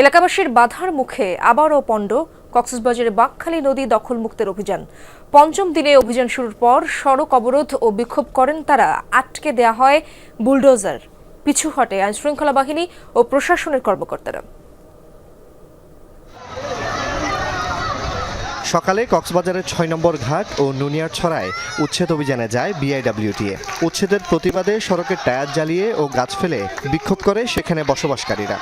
এলাকাবাসীর বাধার মুখে আবারও পণ্ড কক্সবাজারের বাকখালী নদী দখলমুক্তের অভিযান। পঞ্চম দিনে অভিযান শুরুর পর সড়ক অবরোধ ও বিক্ষোভ করেন তারা। আটকে দেয়া হয় বুলডোজার। পিছু হটে আইনশৃঙ্খলা বাহিনী ও প্রশাসনের কর্মকর্তারা। সকালে কক্সবাজারের ছয় নম্বর ঘাট ও নুনিয়ার ছড়ায় উচ্ছেদ অভিযানে যায় বিআইডব্লিউটিএ উচ্ছেদের প্রতিবাদে সড়কের টায়ার জ্বালিয়ে ও গাছ ফেলে বিক্ষোভ করে সেখানে বসবাসকারীরা।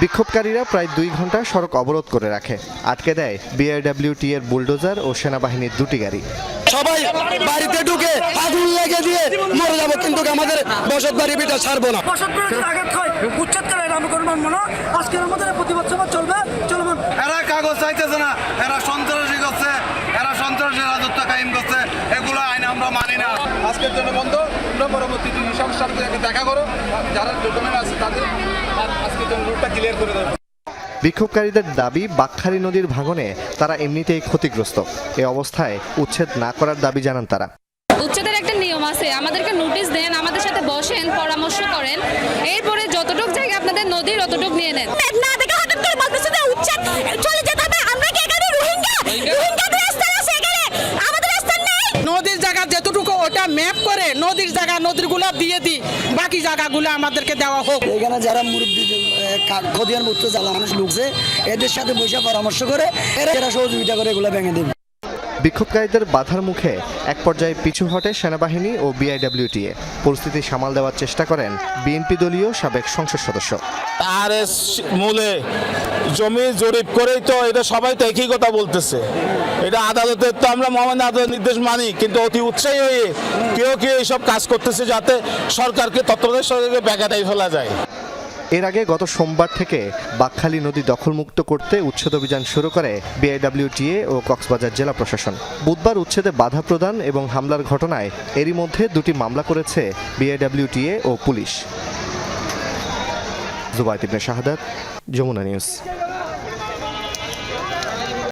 বিক্ষোভকারীরা প্রায় দুই ঘণ্টা সড়ক অবরোধ করে রাখে। আটকে দেয় বিআইডব্লিউটি এর বুলডোজার ও সেনাবাহিনীর দুটি গাড়ি। সবাই বাড়িতে ঢুকে আগুন লেগে দিয়ে মরে যাব কিন্তু আমাদের বসত বাড়ি বিটা ছাড়বো না। হয়। উচ্ছেদ করে এটা আমি কোনো মানবো না আজকের আমাদের প্রতিবাদ সভা চলবে? চলমান এরা কাগজ চাইতেছে না। এরা সন্ত্রাসী করছে। এরা সন্ত্রাসী রাজত্ব কায়েম করছে। এগুলো আইন আমরা মানি না। আজকের জন্য বন্ধ পরবর্তী সমস্যার সাথে দেখা করো। যারা ডকুমেন্ট আছে তাদের আ- আজকের ক্লিয়ার করে দেবো বিক্ষোভকারীদের দাবি বাকখালী নদীর ভাঙনে তারা এমনিতেই ক্ষতিগ্রস্ত। এ অবস্থায় উচ্ছেদ না করার দাবি জানান তারা। উচ্ছেদের একটা নিয়ম আছে। আমাদেরকে নোটিশ দেন আমাদের সাথে বসেন পরামর্শ করেন। এরপরে যতটুক জায়গা আপনাদের নদীর অতটুক নিয়ে নেন। না দেখে হঠাৎ করে বলতেছে যে উচ্ছেদ চলে যেতে হবে। আমরা কি এখানে রোহিঙ্গা? রোহিঙ্গাদের স্থান আছে এখানে আমাদের স্থান নেই। নদীর জায়গা যেতটুকু ওটা ম্যাপ করে নদীর জায়গা নদীরগুলো দিয়ে দিই। বাকি জায়গাগুলো আমাদেরকে দেওয়া হোক। এখানে যারা মুরব্বী খদিয়ান, মুক্ত জ্বালা মানুষ ঢুকছে, এদের সাথে বসে পরামর্শ করে এরা সহযোগিতা করে এগুলো ভেঙে দেবে। বিক্ষোভকারীদের বাধার মুখে এক পর্যায়ে পিছু হটে সেনাবাহিনী ও বিআইডব্লিউটিএ। পরিস্থিতি সামাল দেওয়ার চেষ্টা করেন বিএনপি দলীয় সাবেক সংসদ সদস্য। আর মূলে জমি জরিপ করেই তো এটা সবাই তো একই কথা বলতেছে। এটা আদালতের তো আমরা মহামান্য আদালত নির্দেশ মানি, কিন্তু অতি উৎসাহী হয়ে কেউ কেউ এইসব কাজ করতেছে যাতে সরকারকে তত্ত্বাবধায়ক সরকারকে ব্যাগাটাই ফেলা যায়। এর আগে গত সোমবার থেকে বাকখালী নদী দখলমুক্ত করতে উচ্ছেদ অভিযান শুরু করে বিআইডব্লিউটিএ ও কক্সবাজার জেলা প্রশাসন। বুধবার উচ্ছেদে বাধা প্রদান এবং হামলার ঘটনায় এরই মধ্যে দুটি মামলা করেছে বিআইডব্লিউটিএ ও পুলিশ। জুবাইদ ইবনে শাহাদাত, যমুনা নিউজ।